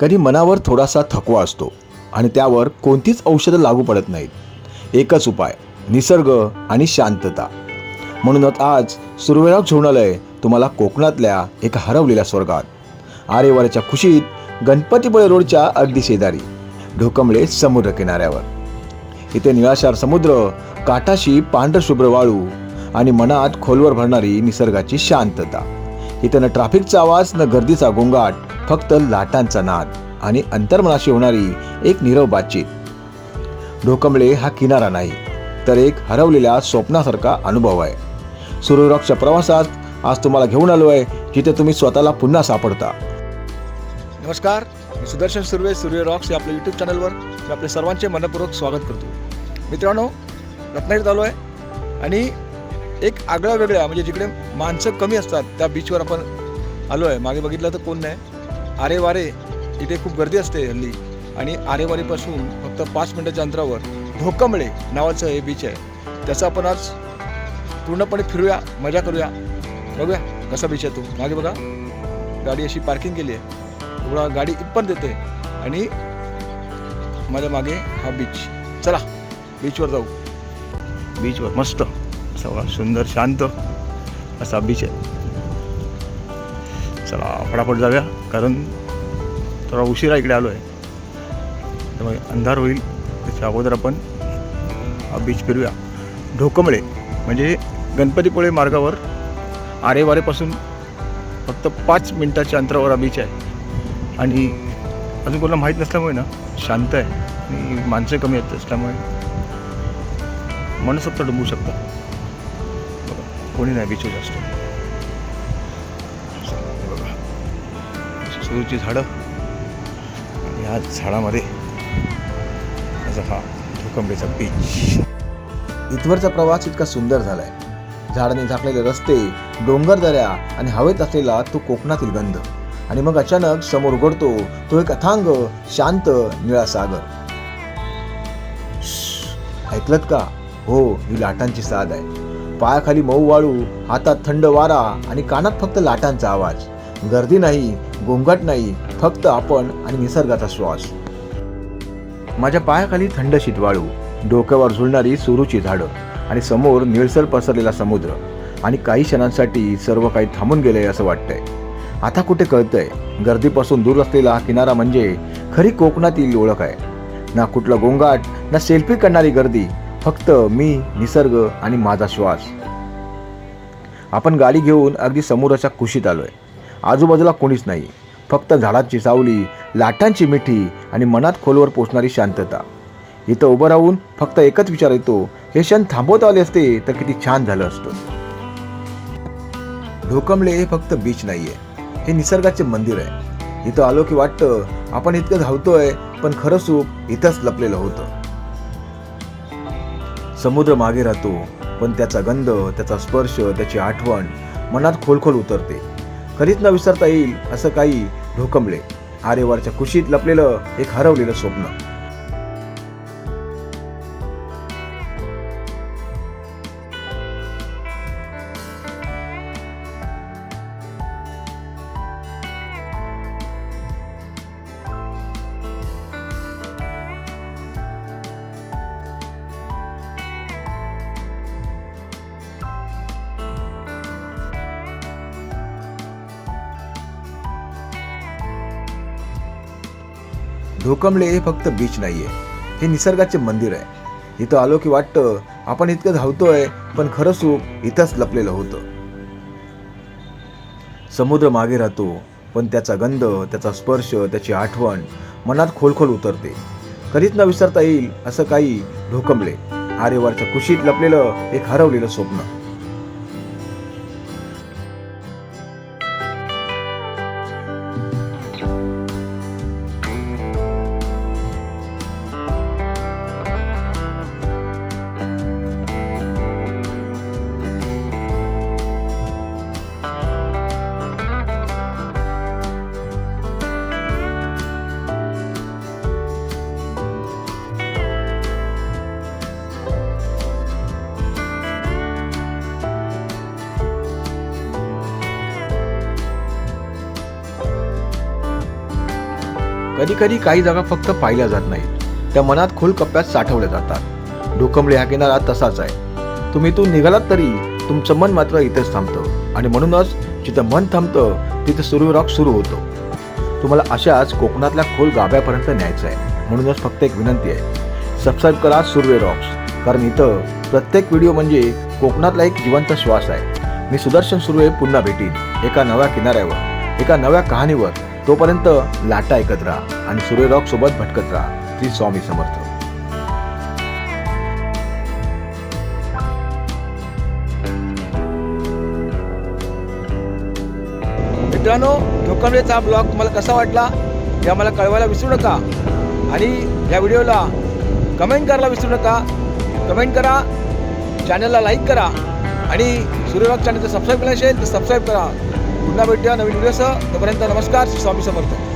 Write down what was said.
कधी मनावर थोडासा थकवा असतो आणि त्यावर कोणतीच औषधं लागू पडत नाहीत. एकच उपाय निसर्ग आणि शांतता. म्हणूनच आज सुरवेराव झोणालय तुम्हाला कोकणातल्या एका हरवलेल्या स्वर्गात. आरेवाऱ्याच्या खुशीत गणपतीपुळे रोडच्या अगदी शेजारी ढोकंबळे समुद्र किनाऱ्यावर. इथे निळाशार समुद्र काठाशी पांढरशुभ्र वाळू आणि मनात खोलवर भरणारी निसर्गाची शांतता. इथं न ट्रॅफिकचा आवाज न गर्दीचा गोंगाट फक्त लाटांचा नाद आणि अंतर्मनाशी होणारी एक नीरव बातचीत. ढोकंबळे हा किनारा नाही तर एक हरवलेल्या स्वप्नासारखा अनुभव आहे. सूर्यरॉकच्या प्रवासात आज तुम्हाला घेऊन आलो आहे जिथे तुम्ही स्वतःला पुन्हा सापडता. नमस्कार मी सुदर्शन सुर्वे सूर्य रॉक्स या आपल्या यूट्यूब चॅनलवर मी आपले सर्वांचे मनपूर्वक स्वागत करतो. मित्रांनो रत्नागिरीत आलो आहे आणि एक आगळ्या वेगळ्या म्हणजे जिकडे माणसं कमी असतात त्या बीचवर आपण आलो आहे. मागे बघितलं तर कोण नाही. आरे वारे इथे खूप गर्दी असते हल्ली. आणि आरेवारीपासून फक्त पाच मिनिटाच्या अंतरावर ढोकंबळे नावाचं हे बीच आहे. त्याचा आपण आज पूर्णपणे फिरूया मजा करूया. बघूया कसा बीच आहे तो. मागे बघा. गाडी अशी पार्किंग केली आहे. थोडा गाडी पण येते. आणि माझ्या मागे हा बीच चला बीचवर जाऊ. बीचवर मस्त. सगळा सुंदर शांत असा बीच आहे. चला फटाफट जाऊया. कारण थोडा उशिरा इकडे आलो आहे त्यामुळे अंधार होईल. त्याच्या अगोदर आपण हा बीच फिरूया. ढोकमळे म्हणजे गणपतीपुळे मार्गावर आरेवारेपासून फक्त पाच मिनटाच्या अंतरावर हा बीच आहे. आणि अजून कोणाला माहीत नसल्यामुळे ना शांत आहे. आणि माणसं कमी आहेत असल्यामुळे मनसोक्त डुंबू शकतं. कोणी नाही बीचवर जास्त. सुरूची झाडं. आणि या झाडामध्ये असं हा भूकंबेचा बीच इथवरचा प्रवास इतका सुंदर झालाय. झाडांनी झाकलेले रस्ते डोंगर दऱ्या आणि हवेत असलेला तो कोकणातील गंध. आणि मग अचानक समोर उघडतो तो एक अथांग शांत निळा सागर. ऐकलत का? हो ही लाटांची साद आहे. पायाखाली मऊ वाळू हातात थंड वारा आणि कानात फक्त लाटांचा आवाज. गर्दी नाही गोंगाट नाही फक्त आपण आणि निसर्गाचा श्वास. माझ्या पायाखाली थंड शीतवाळू डोक्यावर झुलणारी सुरूची झाडं आणि समोर निळसर पसरलेला समुद्र आणि काही क्षणांसाठी सर्व काही थांबून गेलंय असं वाटतंय. आता कुठे कळतंय गर्दीपासून दूर असलेला हा किनारा म्हणजे खरी कोकणातील ओळख आहे. ना कुठला गोंगाट ना सेल्फी करणारी गर्दी फक्त मी निसर्ग आणि माझा श्वास. आपण गाडी घेऊन अगदी समोराच्या कुशीत आलोय. आजूबाजूला कोणीच नाही. फक्त झाडाची सावली लाटांची मिठी आणि मनात खोलवर पोचणारी शांतता. इथं उभं राहून फक्त एकच विचार येतो हे क्षण थांबवता आले असते तर किती छान झालं असतं. ढोकमले हे फक्त बीच नाहीये हे निसर्गाचे मंदिर आहे. इथं आलो की वाटतं आपण इतकं धावतोय पण खरं सुख इथंच लपलेलं होतं. समुद्र मागे राहतो पण त्याचा गंध त्याचा स्पर्श त्याची आठवण मनात खोलखोल उतरते. कधीच न विसरता येईल असं काही ढोकंबले आरेवारच्या कुशीत लपलेलं एक हरवलेलं स्वप्न. धोकमले हे फक्त बीच नाहीये. हे निसर्गाचे मंदिर आहे. इथं आलो की वाटतं आपण इतकं धावतोय पण खरं सुख इथंच लपलेलं होतं. समुद्र मागे राहतो पण त्याचा गंध त्याचा स्पर्श त्याची आठवण मनात खोलखोल उतरते. कधीच न विसरता येईल असं काही ढोकंबले आरेवरच्या कुशीत लपलेलं एक हरवलेलं स्वप्न. कधी कधी काही जागा फक्त पाहिल्या जात नाहीत. त्या मनात खोल कप्प्यात साठवल्या जातात. ढोकंबळे हा किनारा तसाच आहे. तुम्ही तू निघालात तरी तुमचं मन मात्र इथेच थांबतं. आणि म्हणूनच जिथं मन थांबतं तिथं सुरू रॉक सुरू होतो. तुम्हाला अशाच कोकणातल्या खोल गाभ्यापर्यंत न्यायचं आहे. म्हणूनच फक्त एक विनंती आहे. सबस्क्राईब करा सुर्वे रॉक्स. कारण इथं प्रत्येक व्हिडिओ म्हणजे कोकणातला एक जिवंत श्वास आहे. मी सुदर्शन सुर्वे पुन्हा भेटीन एका नव्या किनाऱ्यावर एका नव्या कहाणीवर. तोपर्यंत लाटा ऐकत राहा आणि सूर्यरॉक सोबत भटकत राहा. श्री स्वामी समर्थ. मित्रांनो ठोकंबरेचा ब्लॉग तुम्हाला कसा वाटला हे आम्हाला कळवायला विसरू नका. आणि या व्हिडिओला कमेंट करायला विसरू नका. कमेंट करा चॅनलला लाईक करा. आणि सूर्यरॉक चॅनलचं जर सबस्क्राईब केलं असेल तर सबस्क्राईब करा. पुन्हा भेटूया नवीन व्हिडिओसह तोपर्यंत नमस्कार श्री स्वामी समर्थ.